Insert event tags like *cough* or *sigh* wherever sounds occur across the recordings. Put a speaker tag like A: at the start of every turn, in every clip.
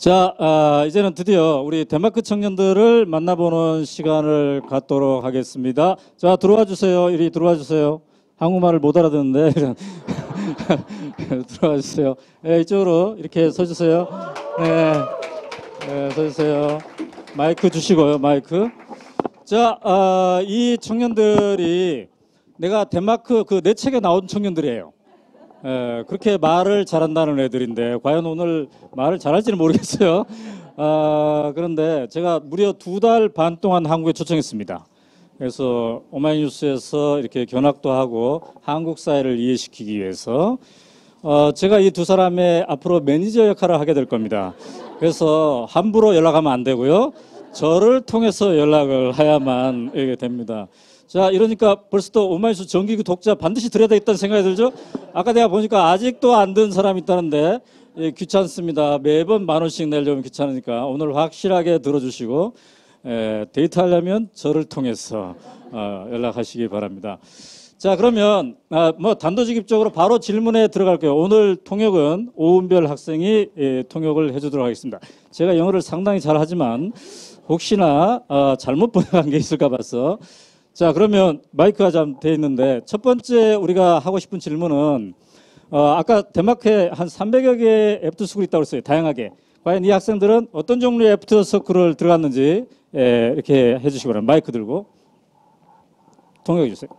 A: 자, 아, 이제는 드디어 우리 덴마크 청년들을 만나보는 시간을 갖도록 하겠습니다. 자, 들어와 주세요. 이리 들어와 주세요. 한국말을 못 알아듣는데 *laughs* 들어와 주세요. 네, 이쪽으로 이렇게 서 주세요. 네, 네, 서 주세요. 마이크 주시고요. 마이크. 자, 아, 이 청년들이 내가 덴마크 그 내 책에 나온 청년들이에요. 예, 그렇게 말을 잘한다는 애들인데 과연 오늘 말을 잘할지는 모르겠어요. 아, 그런데 제가 무려 두 달 반 동안 한국에 초청했습니다. 그래서 오마이뉴스에서 이렇게 견학도 하고 한국 사회를 이해시키기 위해서 어, 제가 이 두 사람의 앞으로 매니저 역할을 하게 될 겁니다. 그래서 함부로 연락하면 안 되고요. 저를 통해서 연락을 해야만 이게 됩니다. 자, 이러니까 벌써 또 오마이뉴스 정기구 독자 반드시 드려야 되겠다는 생각이 들죠? 아까 내가 보니까 아직도 안 든 사람이 있다는데 예, 귀찮습니다. 매번 만 원씩 내려면 귀찮으니까 오늘 확실하게 들어주시고 예, 데이트하려면 저를 통해서 어, 연락하시기 바랍니다. 자, 그러면 아, 뭐 단도직입적으로 바로 질문에 들어갈게요. 오늘 통역은 오은별 학생이 예, 통역을 해주도록 하겠습니다. 제가 영어를 상당히 잘하지만 혹시나 어, 잘못 번역한 게 있을까 봐서 자, 그러면 마이크가 좀돼 있는데 첫 번째 우리가 하고 싶은 질문은 어, 아까 덴마크에 한 300여 개의 애프터 스쿨이 있다고 했어요. 다양하게. 과연 이 학생들은 어떤 종류의 애프터 스쿨을 들어갔는지 예, 이렇게 해 주시기 바랍니다. 마이크 들고 통역해 주세요.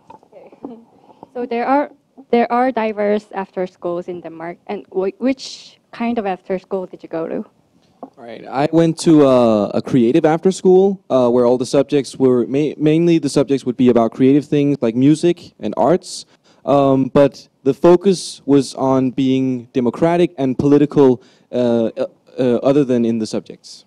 B: So there are there are diverse after schools in Denmark, and wh- which kind of after school did you go to?
C: All right. I went to uh, a creative after school uh, where all the subjects were ma- mainly the subjects would be about creative things like music and arts, um, but the focus was on being democratic and political, uh, uh, uh, other than in the subjects.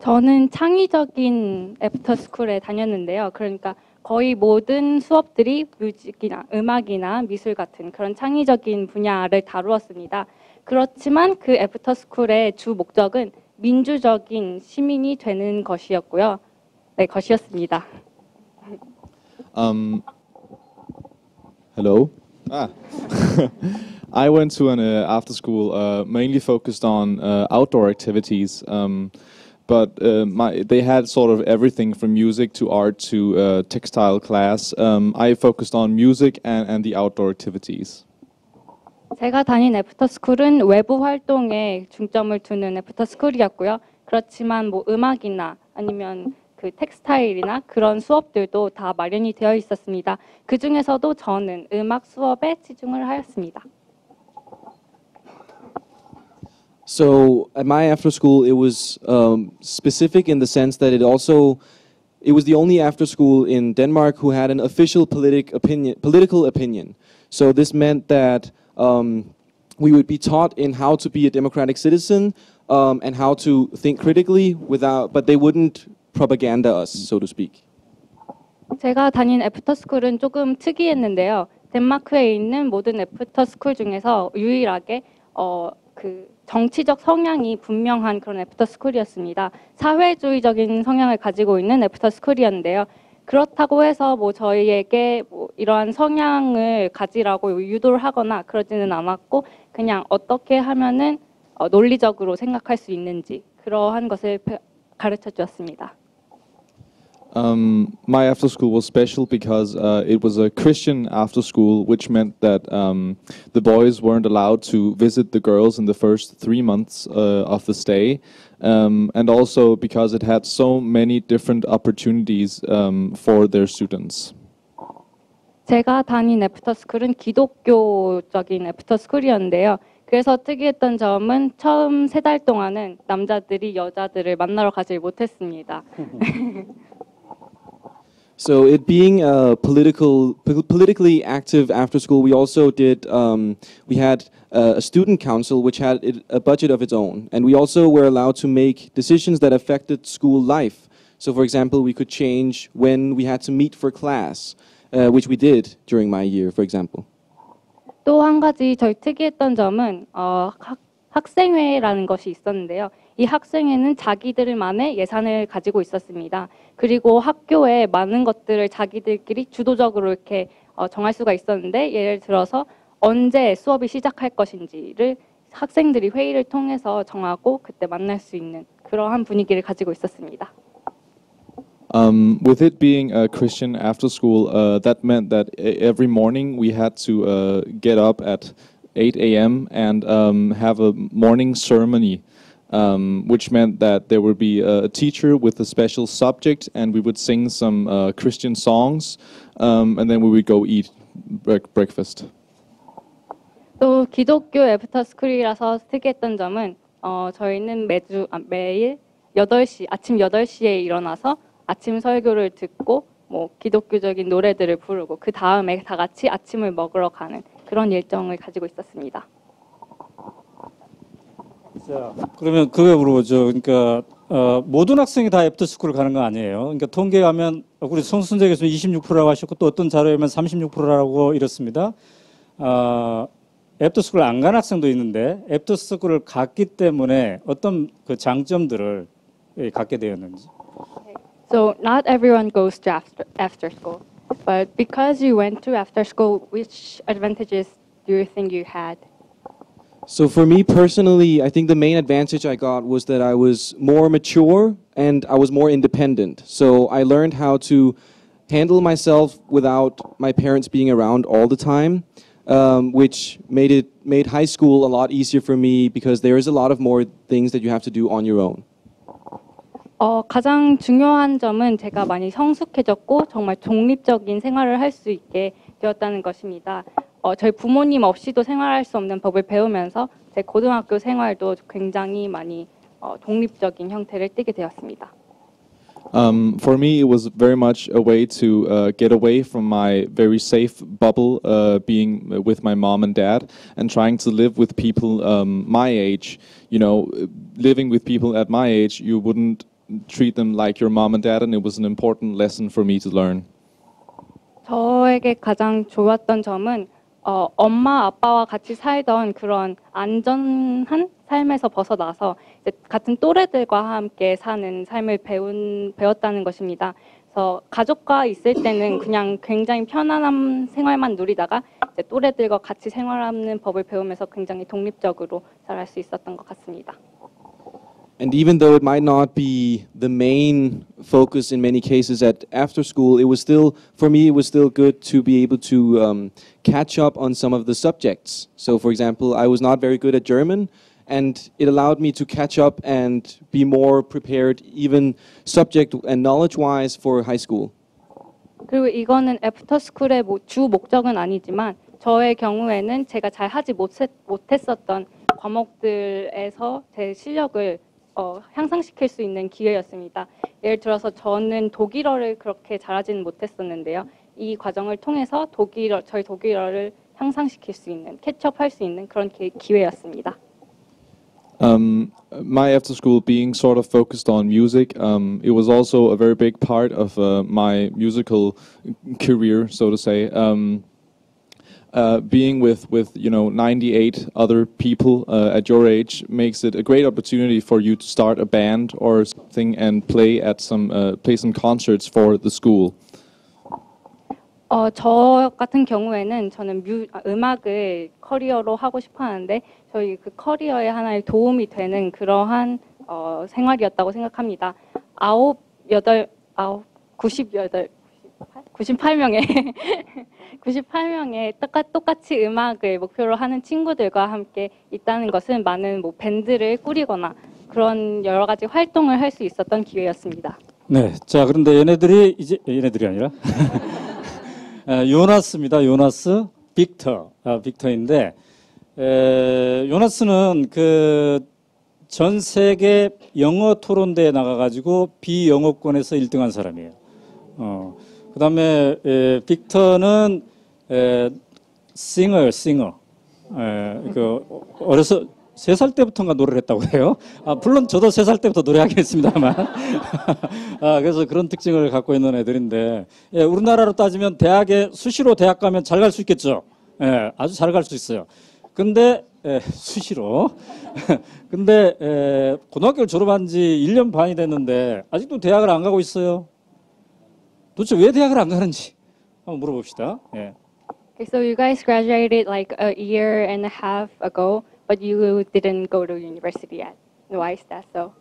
B: 저는 창의적인 애프터 스쿨에 다녔는데요. 그러니까 거의 모든 수업들이 뮤직이나 음악이나 미술 같은 그런 창의적인 분야를 다루었습니다. 그렇지만 그 애프터 스쿨의 주 목적은 민주적인 시민이 되는 것이었고요. 네, 것이었습니다.
D: Um, hello. Ah, *laughs* I went to an uh, after school uh, mainly focused on uh, outdoor activities, um, but uh, my they had sort of everything from music to art to uh, textile class. Um, I focused on music and, and the outdoor activities.
B: 제가 다닌 애프터 스쿨은 외부 활동에 중점을 두는 애프터 스쿨이었고요. 그렇지만 뭐 음악이나 아니면 그 텍스타일이나 그런 수업들도 다 마련이 되어 있었습니다. 그 중에서도 저는 음악 수업에 치중을 하였습니다.
C: So at my after school, it was um, specific in the sense that it also it was the only after school in Denmark who had an official politic opinion, political opinion. So this meant that um, we would be taught in how to be a democratic citizen um, and how to think critically without, but they wouldn't propaganda us, so to speak.
B: 제가 다닌 애프터 스쿨은 조금 특이했는데요. 덴마크에 있는 모든 애프터 스쿨 중에서 유일하게 어, 그 정치적 성향이 분명한 그런 애프터 스쿨이었습니다. 사회주의적인 성향을 가지고 있는 애프터 스쿨이었는데요. 그렇다고 해서 뭐 저희에게 뭐 이러한 성향을 가지라고 유도를 하거나 그러지는 않았고 그냥 어떻게 하면은 어, 논리적으로 생각할 수 있는지 그러한 것을 가르쳐 주었습니다.
D: Um, my after school was special because uh, it was a Christian after school, which meant that um, the boys weren't allowed to visit the girls in the first three months uh, of the stay, um, and also because it had so many different opportunities um, for their students.
B: 제가 다닌 애프터 스쿨은 기독교적인 애프터 스쿨이었는데요. 그래서 특이했던 점은 처음 세 달 동안은 남자들이 여자들을 만나러 가지 못했습니다. *laughs*
C: So it being a political, po- politically active after school, we also did. Um, we had uh, a student council which had it, a budget of its own, and we also were allowed to make decisions that affected school life. So, for example, we could change when we had to meet for class, uh, which we did during my year, for example.
B: 또 한 가지 저희 특이했던 점은 어, 학, 학생회라는 것이 있었는데요. 이 학생회는 자기들만의 예산을 가지고 있었습니다. 그리고 학교에 많은 것들을 자기들끼리 주도적으로 이렇게 어, 정할 수가 있었는데 예를 들어서 언제 수업이 시작할 것인지를 학생들이 회의를 통해서 정하고 그때 만날 수 있는 그러한 분위기를 가지고 있었습니다.
D: Um, with it being a Christian after school, uh, that meant that e- every morning we had to uh, get up at 8 a.m. and um, have a morning ceremony, um, which meant that there would be a teacher with a special subject, and we would sing some uh, Christian songs, um, and then we would go eat breakfast.
B: 또 기독교 애프터 스쿨이라서 특이했던 점은 어, 저희는 매주 아, 매일 8시 아침 8시에 일어나서 아침 설교를 듣고 뭐 기독교적인 노래들을 부르고 그 다음에 다 같이 아침을 먹으러 가는 그런 일정을 가지고 있었습니다.
A: 자, 그러면 그거 물어보죠. 그러니까 어, 모든 학생이 다 애프터스쿨을 가는 거 아니에요. 그러니까 통계하면 우리 송순재 교수님 26%라고 하셨고 또 어떤 자료에 면 36%라고 이렇습니다. 어, 애프터스쿨 안 간 학생도 있는데 애프터스쿨을 갔기 때문에 어떤 그 장점들을 예, 갖게 되었는지.
B: So not everyone goes to after, after school, but because you went to after school, which advantages do you think you had?
C: So for me personally, I think the main advantage I got was that I was more mature and I was more independent. So I learned how to handle myself without my parents being around all the time, um, which made it made high school a lot easier for me because there is a lot of more things that you have to do on your own.
B: 어, 가장 중요한 점은 제가 많이 성숙해졌고 정말 독립적인 생활을 할 수 있게 되었다는 것입니다. 어, 저희 부모님 없이도 생활할 수 없는 법을 배우면서 제 고등학교 생활도 굉장히 많이 어, 독립적인 형태를 띠게 되었습니다.
D: Um, for me, it was very much a way to uh, get away from my very safe bubble, uh, being with my mom and dad, and trying to live with people um, my age. You know, living with people at my age, you wouldn't treat them like your mom and dad, and it was an important lesson for me to learn.
B: 저에게 가장 좋았던 점은 어, 엄마 아빠와 같이 살던 그런 안전한 삶에서 벗어나서 같은 또래들과 함께 사는 삶을 배운 배웠다는 것입니다. 그래서 가족과 있을 때는 그냥 굉장히 편안한 생활만 누리다가 또래들과 같이 생활하는 법을 배우면서 굉장히 독립적으로 살할 수 있었던 것 같습니다.
C: And even though it might not be the main focus in many cases at after school, it was still, for me, it was still good to be able to um, catch up on some of the subjects. So, for example, I was not very good at German, and it allowed me to catch up and be more prepared, even subject and knowledge wise, for high school.
B: 그리고 이거는 애프터스쿨의 모- 주 목적은 아니지만 저의 경우에는 제가 잘 하지 못했, 못했었던 과목들에서 제 실력을 어, 향상시킬 수 있는 기회였습니다. 예를 들어서 저는 독일어를 그렇게 잘하지는 못했었는데요. 이 과정을 통해서 독일어 저희 독일어를 향상시킬 수 있는 캐치업할 수 있는 그런 기, 기회였습니다.
D: Um, my after school being sort of focused on music, um, it was also a very big part of uh, my musical career, so to say. Um, uh, being with, with you know 98 other people uh, at your age makes it a great opportunity for you to start a band or something and play at some uh, play some concerts for the school.
B: 어, 저 같은 경우에는 저는 뮤, 아, 음악을 커리어로 하고 싶어 하는데 저희 그 커리어에 하나의 도움이 되는 그러한 어, 생활이었다고 생각합니다. 아홉, 여덟, 아홉, 98, 98명의 98명의 *laughs* 똑같, 똑같이 음악을 목표로 하는 친구들과 함께 있다는 것은 많은 뭐 밴드를 꾸리거나 그런 여러 가지 활동을 할 수 있었던 기회였습니다.
A: 네. 자, 그런데 얘네들이 이제 얘네들이 아니라 에, *laughs* 요나스입니다. 요나스, 빅터, 아, 빅터인데 에, 요나스는 그 전 세계 영어 토론대에 나가가지고 비영어권에서 1등한 사람이에요. 어, 그 다음에 에, 빅터는 에, 싱어요, 싱어. 에, 그 어려서 세 살 때부터인가 노래를 했다고 해요. 아, 물론 저도 세 살 때부터 노래하긴 했습니다만. *laughs* 아, 그래서 그런 특징을 갖고 있는 애들인데, 예, 우리나라로 따지면 대학에 수시로 대학 가면 잘 갈 수 있겠죠. 예, 아주 잘 갈 수 있어요. 근데 예, 수시로. *laughs* 근데 예, 고등학교를 졸업한 지 1년 반이 됐는데 아직도 대학을 안 가고 있어요. 도대체 왜 대학을 안 가는지 한번 물어봅시다. 예.
B: Okay, so you guys graduated like a year and a half ago. but you didn't go to university yet. Why is that so?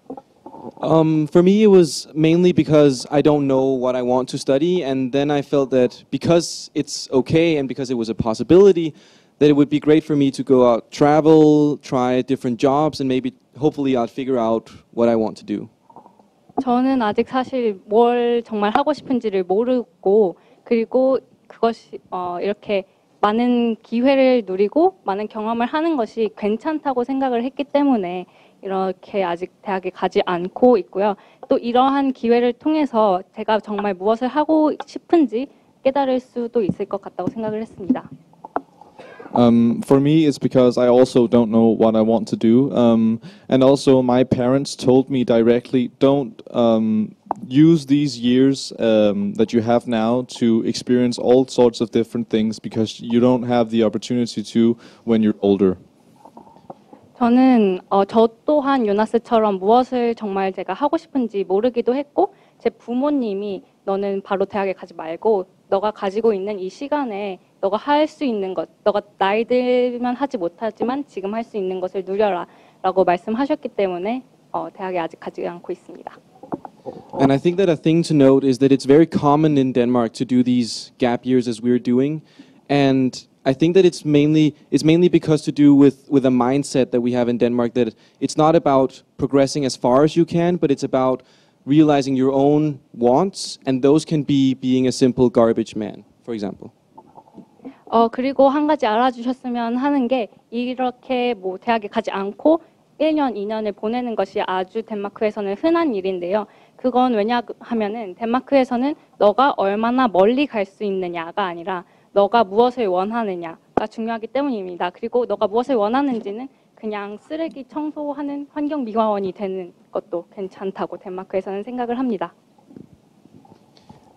C: Um, for me, it was mainly because I don't know what I want to study, and then I felt that because it's okay and because it was a possibility, that it would be great for me to go out, travel, try different jobs, and maybe hopefully I'd figure out what I want to do.
B: 저는 아직 사실 뭘 정말 하고 싶은지를 모르고 그리고 그것이 어, 이렇게 많은 기회를 누리고 많은 경험을 하는 것이 괜찮다고 생각을 했기 때문에 이렇게 아직 대학에 가지 않고 있고요. 또 이러한 기회를 통해서 제가 정말 무엇을 하고 싶은지 깨달을 수도 있을 것 같다고 생각을 했습니다.
D: Um, for me, it's because I also don't know what I want to do, um, and also my parents told me directly, don't um, use these years um, that you have now to experience all sorts of different things because you don't have the opportunity to when you're older.
B: 저는 어, 저 또한 요나스처럼 무엇을 정말 제가 하고 싶은지 모르기도 했고 제 부모님이 너는 바로 대학에 가지 말고 너가 가지고 있는 이 시간에 너가 할 수 있는 것, 너가 나이 들면 하지 못하지만 지금 할 수 있는 것을 누려라라고 말씀하셨기 때문에 어, 대학에 아직 가지 않고 있습니다.
C: And I think that a thing to note is that it's very common in Denmark to do these gap years as we're doing, and I think that it's mainly it's mainly because to do with with a mindset that we have in Denmark that it's not about progressing as far as you can, but it's about realizing your own wants, and those can be being a simple garbage man, for example.
B: 어 그리고 한 가지 알아주셨으면 하는 게 이렇게 뭐 대학에 가지 않고 1년, 2년을 보내는 것이 아주 덴마크에서는 흔한 일인데요. 그건 왜냐하면은 덴마크에서는 너가 얼마나 멀리 갈 수 있느냐가 아니라 너가 무엇을 원하느냐가 중요하기 때문입니다. 그리고 너가 무엇을 원하는지는 그냥 쓰레기 청소하는 환경 미화원이 되는 것도 괜찮다고 덴마크에서는 생각을 합니다.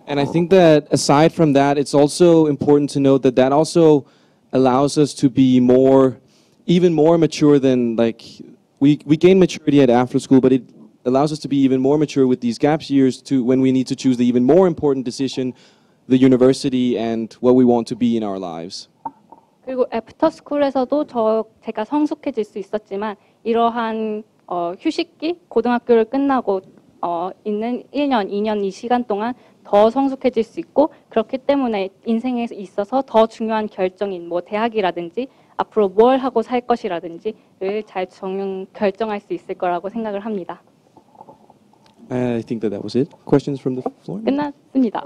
C: And I think that aside from that, it's also important to note that that also allows us to be more, even more mature than like we we gain maturity at after school, but it allows us to be even more mature with these gaps years to when we need to choose the even more important decision, the university and what we want to be in our lives.
B: 그리고 애프터 스쿨에서도 저 제가 성숙해질 수 있었지만 이러한 어, 휴식기 고등학교를 끝나고 어, 있는 1년, 2년 이 시간 동안 더 성숙해질 수 있고 그렇기 때문에 인생에 있어서 더 중요한 결정인 뭐 대학이라든지 앞으로 뭘 하고 살 것이라든지를 잘 정, 결정할 수 있을 거라고 생각을 합니다.
C: I think that that was it. Questions from the floor?
B: 끝났습니다.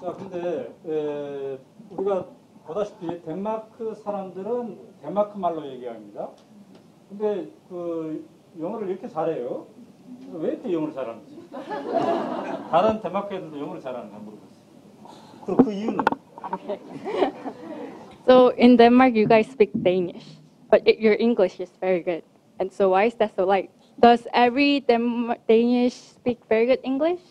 A: 자, 근데 에, 우리가 보다시피 덴마크 사람들은 덴마크 말로 얘기합니다. 근데 그 영어를 이렇게 잘해요. 왜 이렇게 영어를 잘하는지. 다른 덴마크 애들도 영어를 잘하는지 모르겠어요. 그럼 그 이유는
B: So in Denmark, you guys speak Danish, but it, your English is very good. And so why is that so? Like, does every Dem- Danish speak very good English?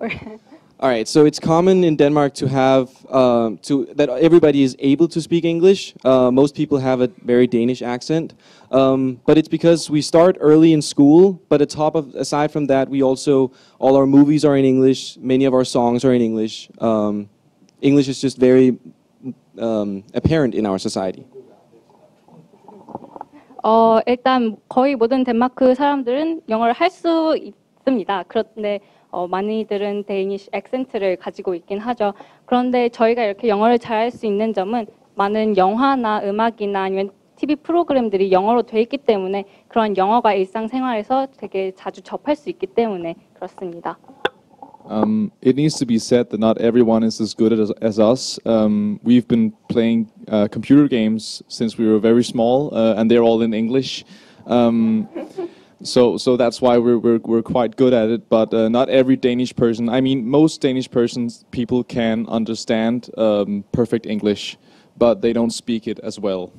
B: Or *laughs*
C: All right, so it's common in Denmark to have um, to that everybody is able to speak English. Uh, most people have a very Danish accent, um, but it's because we start early in school. But atop of aside from that, we also all our movies are in English. Many of our songs are in English. Um, English is just very um, apparent in our society.
B: 어, 일단 거의 모든 덴마크 사람들은 영어를 할 수 있습니다. 그런데 어, 많이들은 데이니시 액센트를 가지고 있긴 하죠. 그런데 저희가 이렇게 영어를 잘할 수 있는 점은 많은 영화나 음악이나 아니면 TV 프로그램들이 영어로 돼 있기 때문에 그런 영어가 일상생활에서 되게 자주 접할 수 있기 때문에 그렇습니다.
D: Um, it needs to be said that not everyone is as good as, as us. Um, we've been playing uh, computer games since we were very small, uh, and they're all in English. Um, so, so that's why we're, we're, we're quite good at it. But uh, not every Danish person. I mean, most Danish persons people can understand um, perfect English, but they don't speak it as well.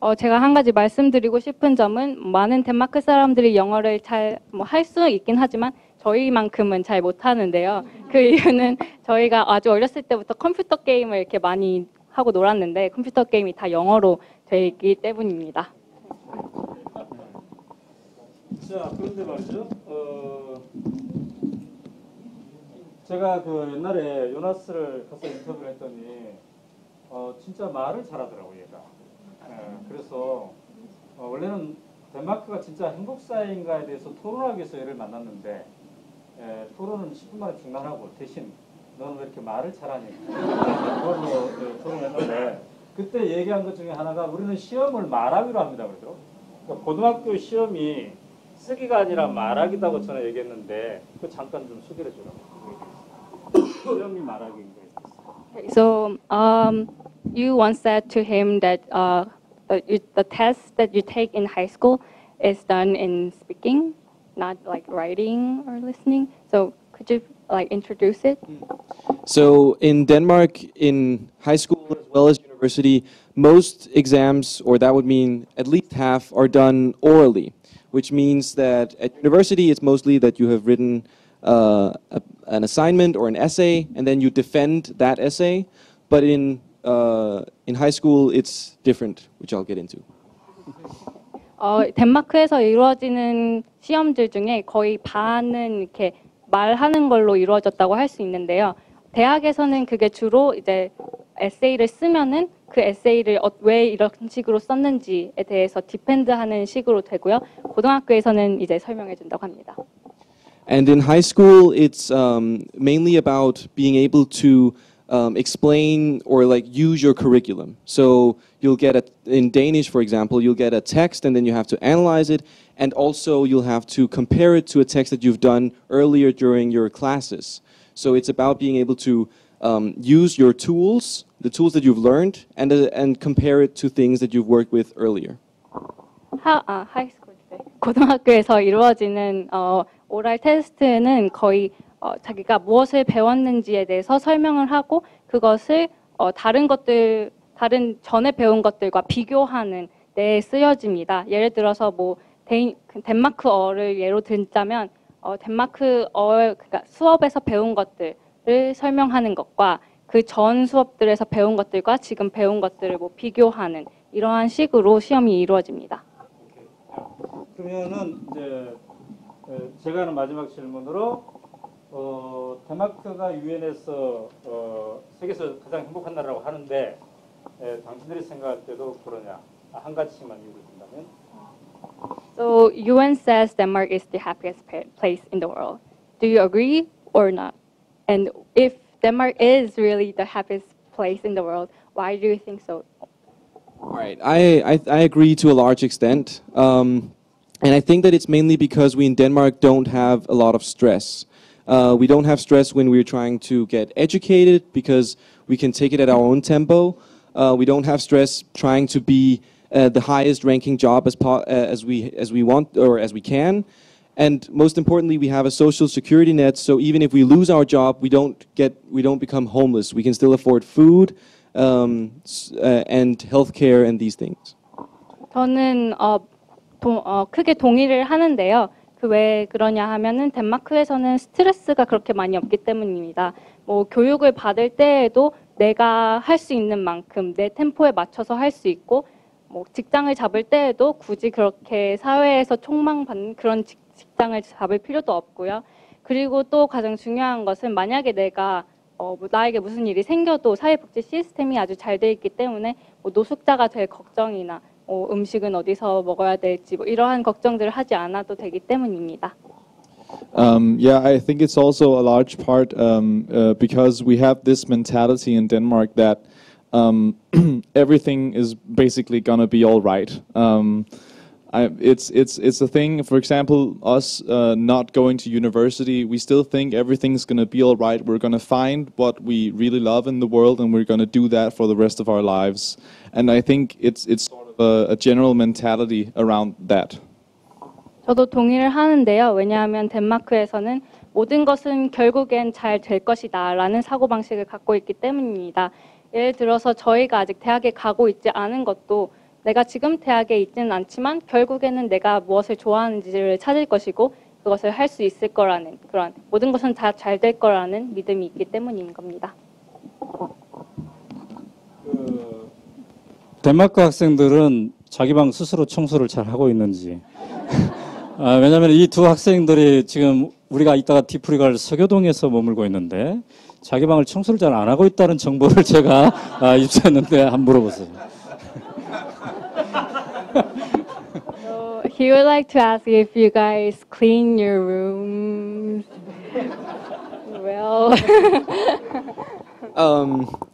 B: 어, 제가 한 가지 말씀드리고 싶은 점은 많은 덴마크 사람들이 영어를 잘 뭐 할 수 있긴 하지만 저희만큼은 잘 못하는데요. 그 이유는 저희가 아주 어렸을 때부터 컴퓨터 게임을 이렇게 많이 하고 놀았는데 컴퓨터 게임이 다 영어로 되기 때문입니다.
A: 자, 그런데 말이죠. 어, 제가 그 옛날에 요나스를 가서 인터뷰를 했더니 어, 진짜 말을 잘하더라고요, 얘가. 네. 그래서 어, 원래는 덴마크가 진짜 행복 사회인가에 대해서 토론하기 위해서 얘를 만났는데 에, 토론은 10분 만에 중단하고 대신 너는 왜 이렇게 말을 잘하니? 그걸로 예, 토론했는데 그때 얘기한 것 중에 하나가 우리는 시험을 말하기로 합니다. 그죠? 그러니까 고등학교 시험이 쓰기가 아니라 말하기다고 저는 얘기했는데 그 잠깐 좀 소개해 주라고. *coughs* 시험이 말하기인 거예요.
B: Okay, So um, you once said to him that uh, the, you- the test that you take in high school is done in speaking, not like writing or listening. So could you like introduce it?
C: So in Denmark, in high school as well as university, most exams, or that would mean at least half, are done orally, which means that at university it's mostly that you have written uh, a, an assignment or an essay, and then you defend that essay. But in uh, in high school, it's different, which I'll get into. *laughs*
B: 어, 덴마크에서 이루어지는 시험들 중에 거의 반은 이렇게 말하는 걸로 이루어졌다고 할 수 있는데요. 대학에서는 그게 주로 이제 에세이를 쓰면은 그 에세이를 어- 왜 이런 식으로 썼는지에 대해서 디펜드하는 식으로 되고요. 고등학교에서는 이제 설명해 준다고 합니다.
C: And in high school, it's um, mainly about being able to um, explain or like use your curriculum. So you'll get a, in Danish, for example, you'll get a text and then you have to analyze it, and also you'll have to compare it to a text that you've done earlier during your classes. So it's about being able to um, use your tools, the tools that you've learned, and uh, and compare it to things that you've worked with earlier.
B: 하, 아, 하이스쿨 때 고등학교에서 이루어지는 어, 오랄 테스트는 거의 어, 자기가 무엇을 배웠는지에 대해서 설명을 하고 그것을 어, 다른 것들 다른 전에 배운 것들과 비교하는 데 쓰여집니다. 예를 들어서 뭐 데인, 그 덴마크어를 예로 들자면 어, 덴마크어 그러니까 수업에서 배운 것들 을 설명하는 것과 그 전 수업들에서 배운 것들과 지금 배운 것들을 뭐 비교하는 이러한 식으로 시험이 이루어집니다.
A: 그러면은 이제 에, 제가 하는 마지막 질문으로 어, 덴마크가 유엔에서 어, 세계에서 가장 행복한 나라라고 하는데 에, 당신들이 생각할 때도 그러냐? 아, 한 가지씩만 이유를 든다면
B: So UN says Denmark is the happiest place in the world. Do you agree or not? And if Denmark is really the happiest place in the world, why do you think so?
C: All right, I, I, I agree to a large extent. Um, and I think that it's mainly because we in Denmark don't have a lot of stress. Uh, we don't have stress when we're trying to get educated because we can take it at our own tempo. Uh, we don't have stress trying to be uh, the highest ranking job as, uh, as, we, as we want or as we can. And most importantly, we have a social security net. So even if we lose our job, we don't get we don't become homeless. We can still afford food um, uh, and healthcare and these things.
B: 저는 어, 도- 어, 크게 동의를 하는데요. 그 왜 그러냐 하면은 덴마크에서는 스트레스가 그렇게 많이 없기 때문입니다. 뭐 교육을 받을 때에도 내가 할 수 있는 만큼 내 템포에 맞춰서 할 수 있고 뭐 직장을 잡을 때에도 굳이 그렇게 사회에서 총망받는 그런 직, 직장을 잡을 필요도 없고요. 그리고 또 가장 중요한 것은 만약에 내가 어, 뭐 나에게 무슨 일이 생겨도 사회복지 시스템이 아주 잘 돼 있기 때문에 뭐 노숙자가 될 걱정이나 어, 음식은 어디서 먹어야 될지 뭐 이러한 걱정들을 하지 않아도 되기 때문입니다.
D: Um, yeah, I think it's also a large part um, uh, because we have this mentality in Denmark that um, everything is basically gonna be all right. Um, I, it's it's it's a thing. For example, us uh, not going to university, we still think everything's gonna be all right. We're gonna find what we really love in the world, and we're gonna do that for the rest of our lives. And I think it's it's sort of a, a general mentality around that.
B: 저도 동의를 하는데요. 왜냐하면 덴마크에서는 모든 것은 결국엔 잘 될 것이다라는 사고방식을 갖고 있기 때문입니다. 예를 들어서 저희가 아직 대학에 가고 있지 않은 것도 내가 지금 대학에 있지는 않지만 결국에는 내가 무엇을 좋아하는지를 찾을 것이고 그것을 할 수 있을 거라는 그런 모든 것은 다 잘 될 거라는 믿음이 있기 때문인 겁니다.
A: 그 덴마크 학생들은 자기 방 스스로 청소를 잘 하고 있는지 *laughs* 아, 왜냐하면 이 두 학생들이 지금 우리가 이따가 디프리 갈 서교동에서 머물고 있는데 자기 방을 청소를 잘 안 하고 있다는 정보를 *laughs* 제가 아, 입수했는데 한번 물어보세요.
B: He would like to ask if you guys clean your rooms. well, *laughs*
C: Um,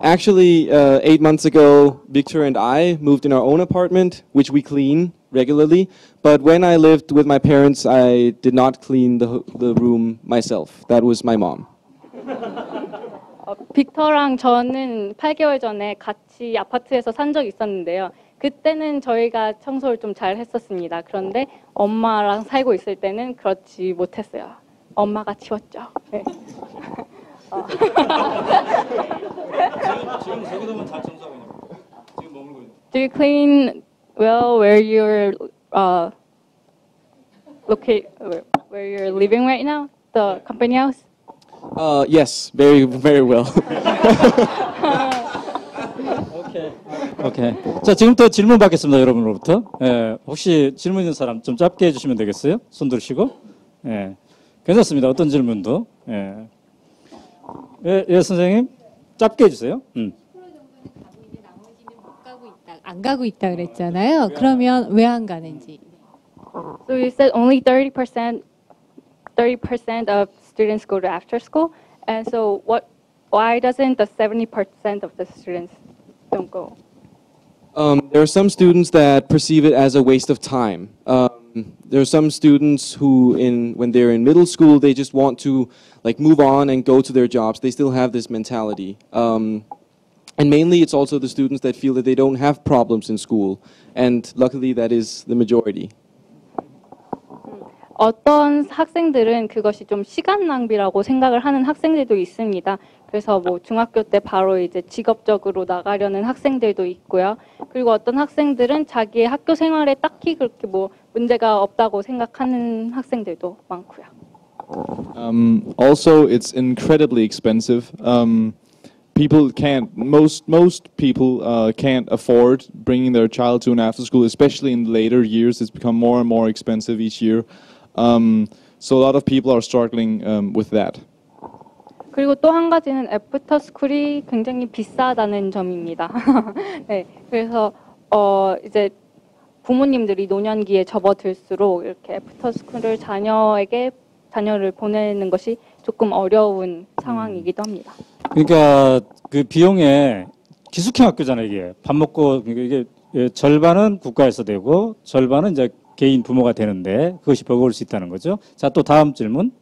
C: actually, uh, eight months ago, Victor and I moved in our own apartment, which we clean regularly. But when I lived with my parents, I did not clean the, the room myself. That was my mom. *laughs*
B: 어, 빅터랑 저는 8개월 전에 같이 아파트에서 산 적이 있었는데요. 그때는 저희가 청소를 좀 잘 했었습니다. 그런데 엄마랑 살고 있을 때는 그렇지 못했어요. 엄마가 치웠죠. 네. *laughs*
A: 지금 세계도면 잘 청소하고 있는 거예요. 지금 머물고 있는.
B: Do you clean well where you're uh, locate where, where you're living right now? The company house?
C: Uh, yes, very, very well. *laughs*
A: 오케이. 자, 지금부터 질문 받겠습니다, 여러분으로부터. 예, 혹시 질문 있는 사람 좀 짧게 해주시면 되겠어요? 손 들으시고. 예, 괜찮습니다. 어떤 질문도. 예, 예, 예 선생님, 짧게 해주세요. 음.
E: 안 가고 있다 그랬잖아요. 그러면 왜 안 가는지.
B: So you said only 30% 30% of students go to after school, and so what? Why doesn't the 70% of the students don't go?
C: Um, there are some students that perceive it as a waste of time. Um, there are some students who, in when they're in middle school, they just want to like move on and go to their jobs. They still have this mentality. Um, and mainly, it's also the students that feel that they don't have problems in school. And luckily, that is the majority.
B: 어떤 학생들은 그것이 좀 시간 낭비라고 생각을 하는 학생들도 있습니다. 그래서 뭐 중학교 때 바로 이제 직업적으로 나가려는 학생들도 있고요. 그리고 어떤 학생들은 자기의 학교 생활에 딱히 그렇게 뭐 문제가 없다고 생각하는 학생들도 많고요.
D: Um, also, it's incredibly expensive. Um, people can't most most people uh, can't afford bringing their child to an after school, especially in later years. It's become more and more expensive each year. Um, so a lot of people are struggling um, with that.
B: 그리고 또 한 가지는 애프터 스쿨이 굉장히 비싸다는 점입니다. *laughs* 네, 그래서 어 이제 부모님들이 노년기에 접어들수록 이렇게 애프터 스쿨을 자녀에게 자녀를 보내는 것이 조금 어려운 상황이기도 합니다.
A: 그러니까 그 비용에 기숙형 학교잖아요 이게 밥 먹고 이게 예, 절반은 국가에서 되고 절반은 이제 개인 부모가 되는데 그것이 버거울 수 있다는 거죠. 자 또 다음 질문.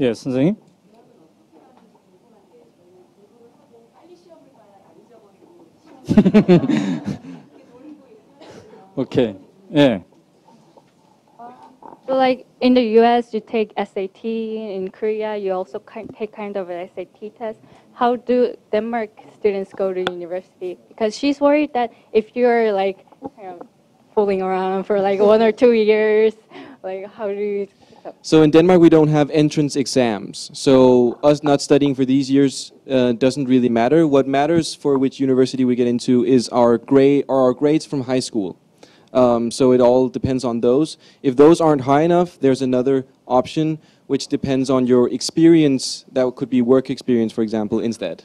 A: 예 선생님. 오케이. 예.
B: So like in the U.S., you take SAT. In Korea, you also take kind of an SAT test. How do Denmark students go to university? Because she's worried that if you're like fooling around for like one or two years, like how do you?
C: So in Denmark, we don't have entrance exams. So us not studying for these years uh, doesn't really matter. What matters for which university we get into is our grade or our grades from high school. Um, so it all depends on those. If those aren't high enough, there's another option which depends on your experience. That could be work experience, for example, instead.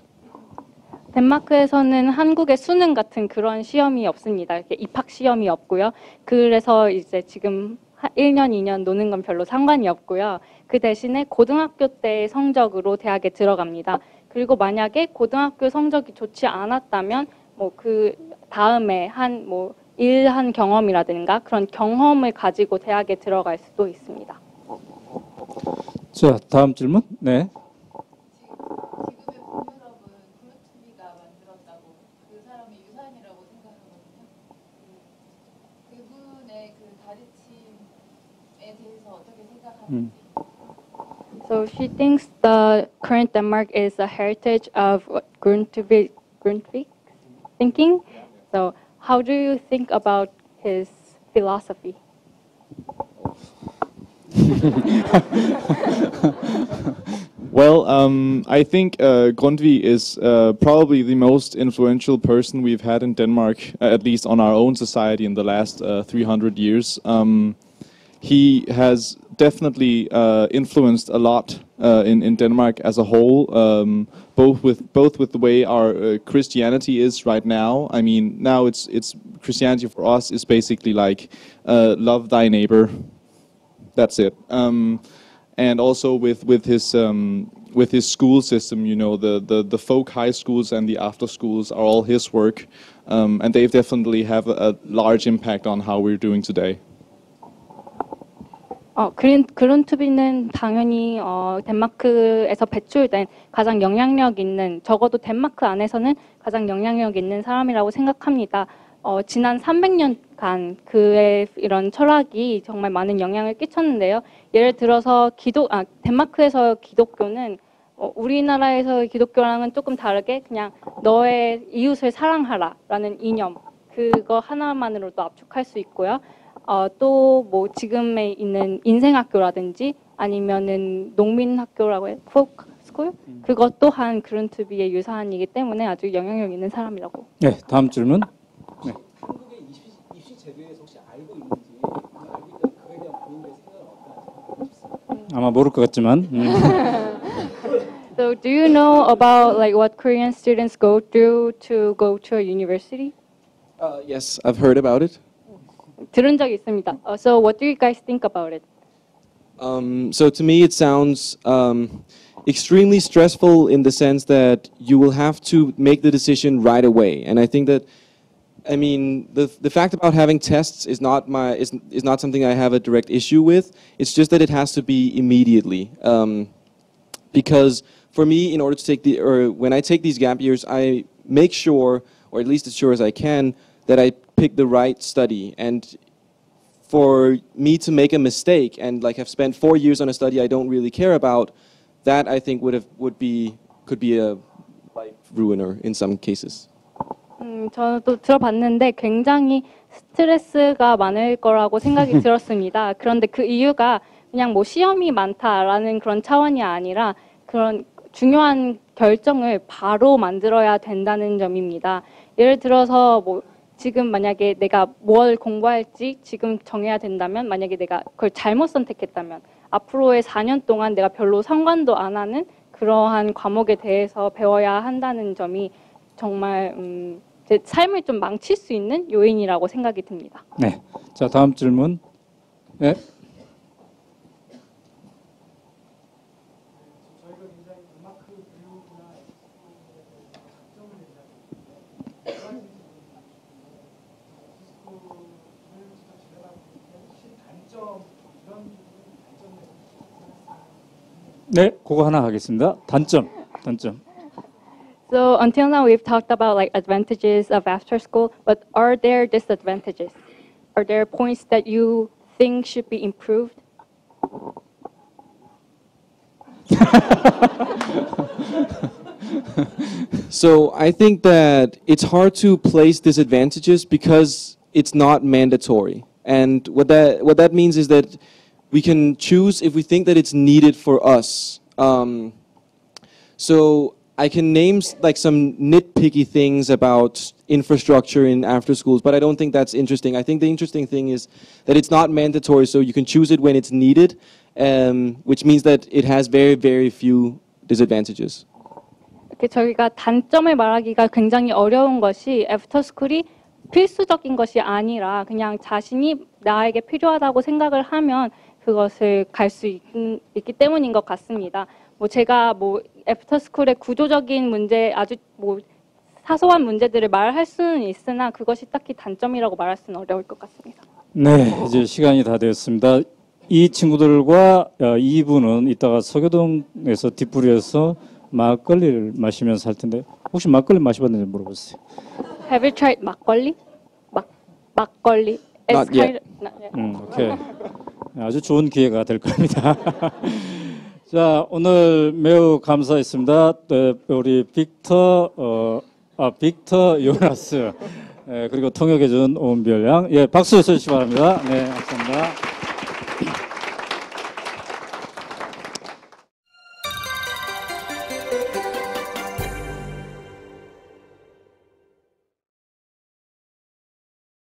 B: 덴마크에서는 한국의 수능 같은 그런 시험이 없습니다. 이렇게 입학 시험이 없고요. 그래서 이제 지금 하- 1년, 2년 노는 건 별로 상관이 없고요. 그 대신에 고등학교 때 성적으로 대학에 들어갑니다. 그리고 만약에 고등학교 성적이 좋지 않았다면 뭐 그 다음에 한 뭐 일한 경험이라든가 그런 경험을 가지고 대학에 들어갈 수도 있습니다.
A: 자 다음 질문. 네.
B: So she thinks the current Denmark is a heritage of Grundtvig, Grundtvig thinking. So how do you think about his philosophy? *laughs*
D: Well, um, I think uh, Grundtvig is uh, probably the most influential person we've had in Denmark, uh, at least on our own society in the last uh, 300 years. Um, he has definitely uh, influenced a lot uh, in in Denmark as a whole, um, both with both with the way our uh, Christianity is right now. I mean, now it's it's Christianity for us is basically like love thy neighbor. That's it Um, and also with with his um, with his school system, you know, the, the the folk high schools and the after schools are all his work, um, and they definitely have a, a large impact on how we're doing today.
B: 어, 그린, 그룬투비는 당연히 어, 덴마크에서 배출된 가장 영향력 있는 적어도 덴마크 안에서는 가장 영향력 있는 사람이라고 생각합니다. 어, 지난 300년간 그의 이런 철학이 정말 많은 영향을 끼쳤는데요. 예를 들어서 기독 아, 덴마크에서 기독교는 어, 우리나라에서 기독교랑은 조금 다르게 그냥 너의 이웃을 사랑하라라는 이념 그거 하나만으로도 압축할 수 있고요. 어, 또 뭐 지금에 있는 인생학교라든지 아니면은 농민학교라고 해, folk school 그것 또한 그룬투비의 유사한이기 때문에 아주 영향력 있는 사람이라고.
A: 네, 다음 질문. 아마 모를 것 같지만. *laughs* 음.
B: So do you know about like what Korean students go through to go to a university?
C: Uh, yes, I've heard about it.
B: 들은 적 있습니다. 어, so what do you guys think about it?
C: Um, so to me, it sounds um, extremely stressful in the sense that you will have to make the decision right away. And I think that, I mean, the the fact about having tests is not my is is not something I have a direct issue with. It's just that it has to be immediately. Um, because for me, in order to take the or when I take these gap years, I make sure, or at least as sure as I can, that I pick the right study. And for me to make a mistake and like have spent four years on a study I don't really care about, that I think would have would be could be a life ruiner in some cases.
B: 음, 저도 들어봤는데 굉장히 스트레스가 많을 거라고 생각이 *laughs* 들었습니다. 그런데 그 이유가 그냥 뭐 시험이 많다라는 그런 차원이 아니라 그런 중요한 결정을 바로 만들어야 된다는 점입니다. 예를 들어서 뭐 지금 만약에 내가 뭘 공부할지 지금 정해야 된다면 만약에 내가 그걸 잘못 선택했다면 앞으로의 4년 동안 내가 별로 상관도 안 하는 그러한 과목에 대해서 배워야 한다는 점이 정말 음, 제 삶을 좀 망칠 수 있는 요인이라고 생각이 듭니다.
A: 네. 자, 다음 질문. 네. 네, 그거 하나 하겠습니다. 단점, 단점.
B: So until now we've talked about like advantages of after school, but are there disadvantages? Are there points that you think should be improved? *laughs*
C: So I think that it's hard to place disadvantages because it's not mandatory. And what that what that means is that we can choose if we think that it's needed for us. Um, so I can name s- like some nitpicky things about infrastructure in after schools, but I don't think that's interesting. I think the interesting thing is that it's not mandatory, so you can choose it when it's needed, um, which means that it has very very few disadvantages.
B: 이렇게 저희가 단점을 말하기가 굉장히 어려운 것이 애프터스쿨이 필수적인 것이 아니라 그냥 자신이 나에게 필요하다고 생각을 하면 그것을 갈 수 있기 때문인 것 같습니다. 뭐 제가 뭐 애프터스쿨의 구조적인 문제 아주 뭐 사소한 문제들을 말할 수는 있으나 그것이 딱히 단점이라고 말할 수는 어려울 것 같습니다.
A: 네, 이제 시간이 다 되었습니다. 이 친구들과 어, 2부는 이따가 서교동에서 뒷부리에서 막걸리를 마시면서 할 텐데 혹시 막걸리 마셔봤는지 물어보세요.
B: Have you tried 막걸리? 막 막걸리?
C: Not yet.
B: Not yet.
A: 음, 오케이. 아주 좋은 기회가 될 겁니다. *laughs* 자, 오늘 매우 감사했습니다. 네, 우리 빅터, 어, 아, 빅터 요나스, 예, 그리고 통역해준 오은별 양. 예, 박수 쳐주시기 바랍니다. 네, 감사합니다.